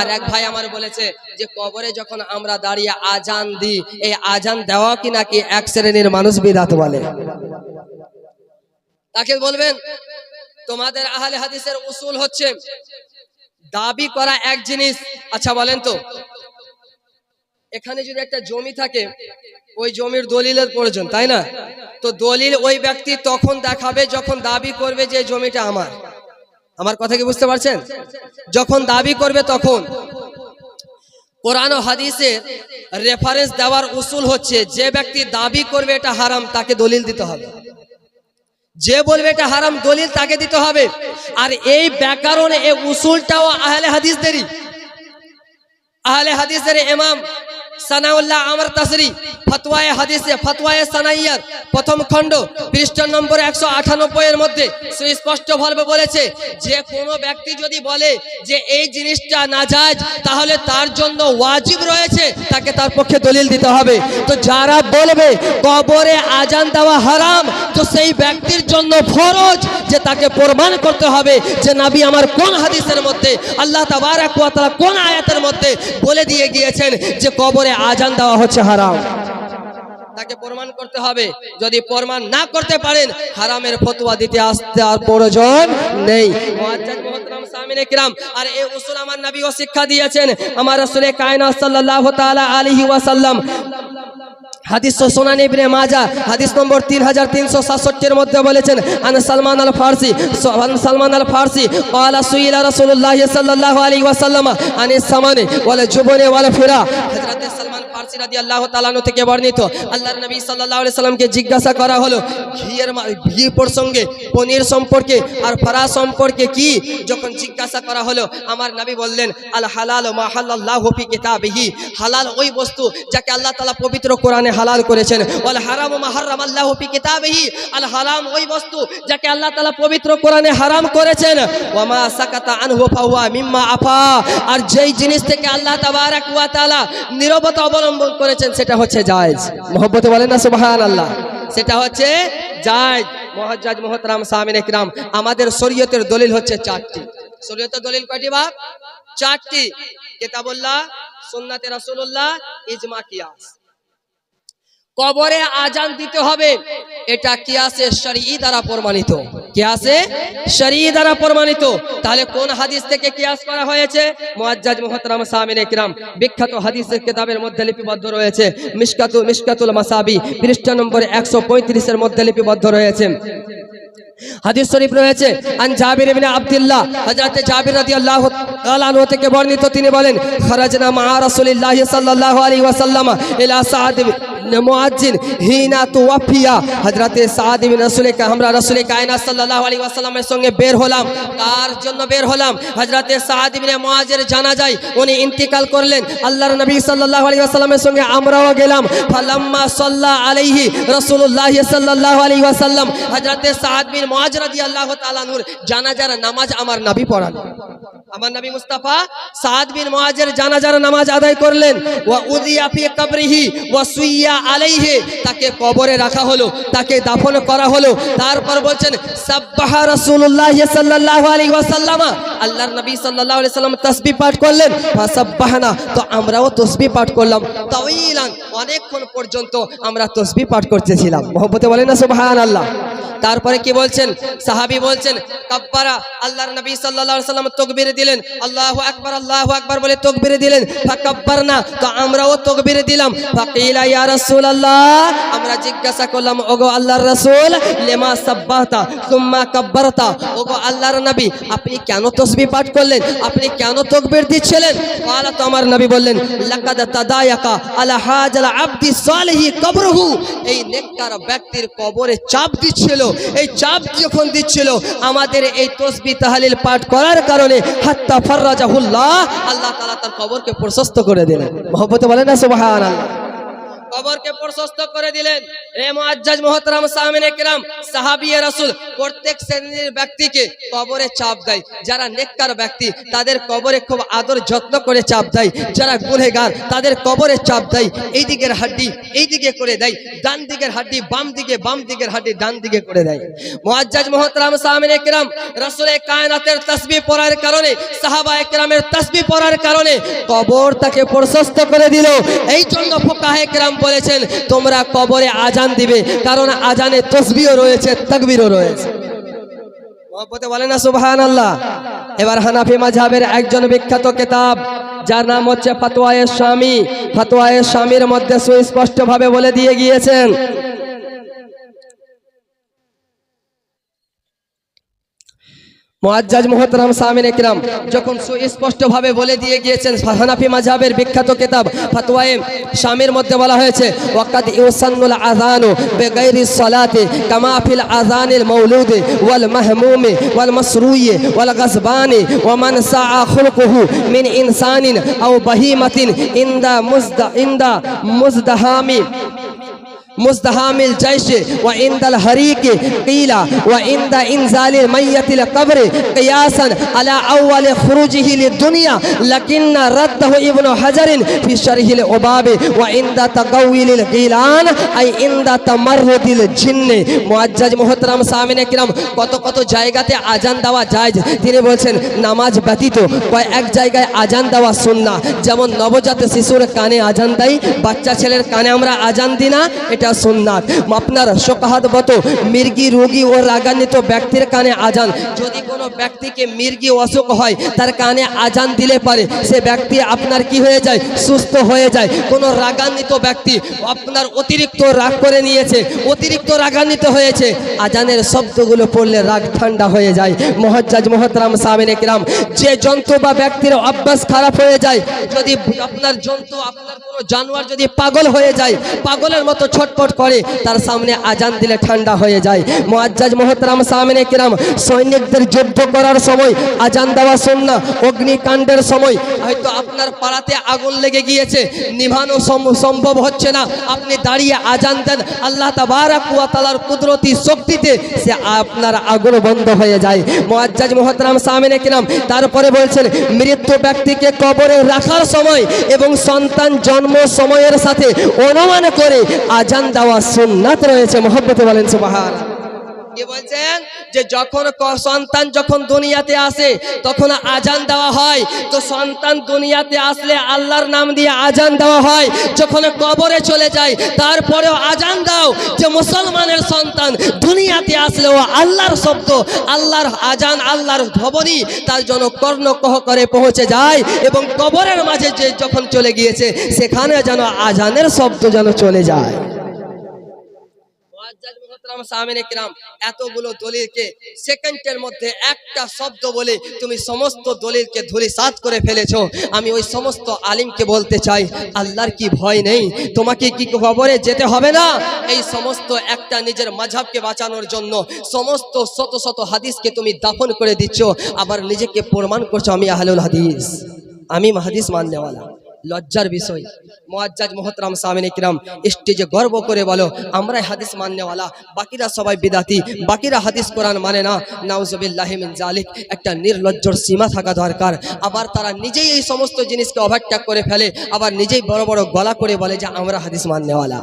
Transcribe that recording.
আর এক ভাই আমার বলেছে যে কবরে যখন আমরা দাঁড়িয়ে আজান দিই, এই আজান দেওয়া কি নাকি এক শ্রেণির মানুষ বিদাত বলে? তাকে বলবেন, তোমাদের আহলে হাদিসের উসুল হচ্ছে দাবি করা এক জিনিস। আচ্ছা বলেন তো। এখানে যদি একটা জমি থাকে, ওই জমির দলিলের প্রয়োজন, তাই না? তো দলিল ওই ব্যক্তি তখন দেখাবে যখন দাবি করবে যে জমিটা আমার। আমার কথা কি বুঝতে পারছেন? যখন দাবি করবে তখন। কোরআন ও হাদিসের রেফারেন্স দেওয়ার উসুল হচ্ছে, যে ব্যক্তি দাবি করবে এটা হারাম, তাকে দলিল দিতে হবে। যে বলবে এটা হারাম, দলিল তাকে দিতে হবে। আর এই ব্যাকরণ, এই উসুলটাও আহলে হাদিসদেরই। আহলে হাদিসের ইমাম সানাউল্লাহ আমর তাসরি, ফতওয়ায়ে হাদিসে, ফতওয়ায়ে সানাইয়ার প্রথম খণ্ড পৃষ্ঠা নম্বর একশো আটানব্বই এর মধ্যে সুস্পষ্ট ভাবে বলেছে, যে কোনো ব্যক্তি যদি বলে যে এই জিনিসটা নাজায়জ, তাহলে তার জন্য ওয়াজিব রয়েছে, তাকে তার পক্ষে দলিল দিতে হবে। তো যারা বলবে কবরে আজান দেওয়া হারাম, তো সেই ব্যক্তির জন্য ফরজ যে তাকে প্রমাণ করতে হবে যে নাবি আমার কোন হাদিসের মধ্যে, আল্লাহ তাবারাক কোন আয়াতের মধ্যে বলে দিয়ে গিয়েছেন যে কবরে আজান দেওয়া হচ্ছে হারাম। তাকে প্রমাণ করতে হবে। যদি প্রমাণ না করতে পারেন, হারামের ফতুয়া দিতে আসতে আর প্রয়োজন নেই। আর এই শিক্ষা দিয়েছেন। আমার আসলে কায়না সাল্লাহ আলাইহি ওয়াসাল্লাম হাদিস সোনান ইবনে মাজা, হাদিস নম্বর তিন হাজার তিনশো সাতষট্টির মধ্যে বলেছেন, আন সালমান আল ফার্সি সালমান আল ফার্সি ওয়ালা সুইলা রসুল্লাহ সাল্লাহ আলী ওয়াসাল্লাম আনিস সামানে ওয়ালে জুবনে ওয়ালা ফেরা সালমান ফার্সি আল্লাহ থেকে নবী আলি সাল্লামকে জিজ্ঞাসা করা হলো প্রসঙ্গে পনির সম্পর্কে আর সম্পর্কে কি? যখন জিজ্ঞাসা করা হলো, আমার বললেন হফি হালাল ওই বস্তু যাকে আল্লাহ পবিত্র কোরআনে হালাল করেছেন। হারাম মা হারামাল্লাহু ফি কিতাবিহি। আল হারাম ওই বস্তু যাকে আল্লাহ পবিত্র কোরআনে হারাম করেছেন। সাকাতা আনহু ফাহুয়া মিম্মা আফা। আর যেই জিনিস থেকে আল্লাহ তাবারাক ওয়া তাআলা অবলম্বন করেছেন, সেটা হচ্ছে জায়েজ। মহব্বতে বলেন না, সুবহানাল্লাহ। সেটা হচ্ছে জায়েজ। সামিন ইকরাম আমাদের শরীয়তের দলিল হচ্ছে চারটি। শরীয়তের দলিল কয়টি বাপ? চারটি। কিতাবুল্লাহ, সুন্নাতে রাসূলুল্লাহ, ইজমা কিয়াস। কবরে আজান দিতে হবে। এটা কিয়াসে শরঈ দ্বারা প্রমাণিত। কিয়াসে শরঈ দ্বারা প্রমাণিত। তাহলে কোন হাদিস থেকে কিয়াস করা হয়েছে? মুআজ্জাজ মুহতারাম সামিন ইকরাম বিখ্যাত হাদিসের কিতাবের মধ্যে লিপিবদ্ধ রয়েছে। মিশকাতু মিশকাতুল মাসাবি, পৃষ্ঠা নম্বর 135 এর মধ্যে লিপিবদ্ধ রয়েছে। হাদিস শরীফ রয়েছে, আন জাবির ইবনে আব্দুল্লাহ হযরত জাবির রাদিয়াল্লাহু তাআলা আনহু থেকে বর্ণিত। তিনি বলেন, খরাজনা মা রাসূলিল্লাহি সাল্লাল্লাহু আলাইহি ওয়াসাল্লাম ইলা সাদ মুআজ্জিন হিনা তুওয়াফিয়া হযরতে সাদ ইবনে রাসূল কা আমরা রাসূল কায়নাত সাল্লাল্লাহু আলাইহি ওয়াসাল্লামের সঙ্গে বের হলাম। তার জন্য বের হলাম? হযরতে সাদ ইবনে মুআজের জানাজায় উনি ইন্তিকাল করলেন। আল্লাহর নবী সাল্লাল্লাহু আলাইহি ওয়াসাল্লামের সঙ্গে আমরাও গেলাম। ফালাম্মা সাল্লা আলাইহি রাসূলুল্লাহ সাল্লাল্লাহু আলাইহি ওয়াসাল্লাম। হযরতে সাদ বিন মুআজ রাদিয়াল্লাহু তাআলা নূর জানাজার নামাজ আমার নবী পড়ালেন। আমার নবী মুস্তাফা সাদ বিন মুআজের জানাজার নামাজ আদায় করলেন। ওয়া উদিয়া ফি কবরিহি ওয়া সুইয়া আলাইহি। তাকে কবরে রাখা হলো, তাকে দাফন করা হলো। তারপর বলছেন, সাব্বাহা রাসূলুল্লাহ সাল্লাল্লাহু আলাইহি ওয়াসাল্লাম। আল্লাহর নবী সাল্লাল্লাহু আলাইহি সাল্লাম তাসবিহ পাঠ করলেন। ফাসাব্বাহনা, তো আমরাও তাসবিহ পাঠ করলাম। তাওইলান অনেকক্ষণ পর্যন্ত আমরা তাসবিহ পাঠ করতেছিলাম। মহব্বতে বলেন না সুবহানাল্লাহ। তারপরে কি বলছেন? সাহাবি বলছেন, কাব্বারা, আল্লাহর নবী সাল্লা সাল্লাম তকবিরে দিলেন। আল্লাহু আকবার আল্লাহু আকবার বলে তকবিরে দিলেন। ফাকাব্বার না তো আমরাও তকবিরে দিলাম। ফাকিলা ইয়া রাসূলুল্লাহ আমরা জিজ্ঞাসা করলাম, ওগো আল্লাহর রাসূল, লেমা সাব্বাহতা সুম্মা কাব্বারতা? ওগো আল্লাহর নবী, আপনি কেন তসবিহ পাঠ করলেন? আপনি কেন তাকবীর দিছিলেন আলা তো আমার নবী বললেন, লাকাদ তাদায়াকা আলা হাজাল আবদি সালিহি কবরহু এই নেককার ব্যক্তির কবরে চাপ দিছিল এই চাপ যখন দিচ্ছিল, আমাদের এই তসবি তাহালিল পাঠ করার কারণে হাত্তা ফর্রাজাহুল্লাহ, আল্লাহ তালা তার কবরকে প্রশস্ত করে দিলেন। মহব্বতে বলেন না, সুবহানাল্লাহ। কবরকে প্রশস্ত করে দিলেন। এ মুআজ্জাজ মুহতারাম সামিনে কিরাম সাহাবিয়ে প্রত্যেক শ্রেণির ব্যক্তিকে কবরে চাপ দেয়। যারা নেককার ব্যক্তি, তাদের কবরে খুব আদর যত্ন করে চাপ দেয়। যারা গুনহেগার তাদের কবরে চাপ দেয়। এই দিকের হাড্ডি, এই দিকে করে দেয়। ডান দিকের হাড্ডি, বাম দিকে, বাম দিকের হাড্ডি, ডান দিকে করে দেয়। মুআজ্জাজ মুহতারাম সামিনে কিরাম, রাসূলে কায়নাতের তাসবিহ পড়ার কারণে, সাহাবা একরামের তাসবিহ পড়ার কারণে, কবর তাকে প্রশস্ত করে দিল। এই জন্য ফোকাহে কেরাম বলেছেন, তোমরা কবরে আজান দিবে, কারণ আজানে তসবিও রয়েছে, তাকবিরও রয়েছে। মহব্বতে বলে না সুবহান আল্লাহ এবার হানাফি মাঝাবের একজন বিখ্যাত কেতাব, যার নাম হচ্ছে ফাতোয়ায়ে স্বামী ফাতোয়ায়ে স্বামীর মধ্যে সুস্পষ্টভাবে বলে দিয়ে গিয়েছেন মুআজ্জাজ মুহতারাম সামিন ইকরাম যখন সুস্পষ্ট ভাবে বলে দিয়ে গিয়েছেন হানাফি মাযহাবের বিখ্যাত কিতাব ফতোয়ায়ে শামির মধ্যে বলা হয়েছে, ওয়াকাদ ইউসান্নুল আযানু বিগাইরি সলাতে কামা ফিল মৌলুদে ওয়াল মাহমুমি ওয়াল মাসরুই ওয়াল গাসবানি ওয়া মান সাআ খুলকুহু মিন ইনসানিন আও বাহিমাতিন ইনদা মুজদা, ইনদা মুজদাহামি مزدحام الجيش وعند الحريق قيل وعند انزال الميت القبر قياسا على اول خروجه للدنيا لكن رده ابن حجر في شرح العباب وعند تقويل الغيلان اي عند تمرد الجن মুআজ্জাজ মুহতারাম সামিনে কিরাম কত কত জায়গাতে আজান দেওয়া যায় তিনি বলছেন নামাজ ব্যতীত কয় এক জায়গায় আজান দেওয়া সুন্নাহ যেমন নবজাত শিশুর কানে আজান দেয় বাচ্চা ছেলের কানে আমরা আজান দিই না এটা সুন্নাত। আপনার শোকাহাতবত মির্গি, রোগী ও রাগান্বিত ব্যক্তির কানে আজান। যদি কোনো ব্যক্তিকে মির্গি অসুখ হয়, তার কানে আজান দিলে পারে। সে ব্যক্তি আপনার কি হয়ে যায়? সুস্থ হয়ে যায়। কোনো রাগান্বিত ব্যক্তি আপনার অতিরিক্ত রাগ করে নিয়েছে, অতিরিক্ত রাগান্বিত হয়েছে, আজানের শব্দগুলো পড়লে রাগ ঠান্ডা হয়ে যায়। মহজ্জাজ মহতরাম সামিন একরাম, যে যন্ত্র বা ব্যক্তির অভ্যাস খারাপ হয়ে যায়, যদি আপনার যন্ত্র আপনার কোনো জানোয়ার যদি পাগল হয়ে যায়, পাগলের মতো ছটপট করে, তার সামনে আজান দিলে ঠান্ডা হয়ে যায়। মুআজ্জাজ মহতরাম সামিনে কিরাম, সৈনিকদের যুদ্ধ করার সময়, আজান দেওয়া সুন্না, অগ্নিকাণ্ডের সময়। হয়তো আপনার পাড়াতে আগুন লেগে গিয়েছে, নিভানো সম্ভব হচ্ছে না। আপনি দাঁড়িয়ে আজান দেন, আল্লাহ তাবারাক ওয়া তাআলার কুদরতি শক্তিতে সে আপনার আগুন বন্ধ হয়ে যায়। মুআজ্জাজ মুহতারাম সামিনে কিরাম, তারপরে বলছেন, মৃত্যু ব্যক্তিকে কবরে রাখার সময় এবং সন্তান জন্ম সময়ের সাথে অনুমান করে আজান দেওয়া সুন্নাত রয়েছে, মোহব্বতে বলেন সুবহান বলছেন? যে যখন সন্তান যখন দুনিয়াতে আসে, তখন আজান দেওয়া হয়। তো সন্তান দুনিয়াতে আসলে আল্লাহর নাম দিয়ে আজান দেওয়া হয়। যখন কবরে চলে যায়, তারপরেও আজান দাও। যে মুসলমানের সন্তান দুনিয়াতে আসলে ও আল্লাহর শব্দ, আল্লাহর আজান, আল্লাহর ভবনী তার জন্য কর্ণকহ করে পৌঁছে যায় এবং কবরের মাঝে যে যখন চলে গিয়েছে, সেখানে যেন আজানের শব্দ যেন চলে যায়। এতগুলো দলিলকে সেকেন্ডের মধ্যে একটা শব্দ বলে তুমি সমস্ত দলিলকে করে আমি ওই সমস্ত আলিমকে বলতে চাই, আল্লাহর কি ভয় নেই? তোমাকে কি খবরে যেতে হবে না? এই সমস্ত একটা নিজের মাঝাবকে বাঁচানোর জন্য সমস্ত শত শত হাদিসকে তুমি দাফন করে দিচ্ছ, আবার নিজেকে প্রমাণ করছ আমি আহলুল হাদিস। আমি হাদিস মাননেওয়ালা। লজ্জার বিষয়। মোয়াজ্জাজ মোহতরাম সামিন ইকরাম, স্টেজে গর্ব করে বলো, আমরাই হাদিস মাননেওয়ালা বাকিরা সবাই বিদাতি, বাকিরা হাদিস কোরআন মানে না। নাউজবিল্লাহমিন জালিক একটা নির্লজ্জর সীমা থাকা দরকার। আবার তারা নিজেই এই সমস্ত জিনিসকে ওভারটেক করে ফেলে, আবার নিজেই বড় বড় গলা করে বলে যে, আমরা হাদিস মাননেওয়ালা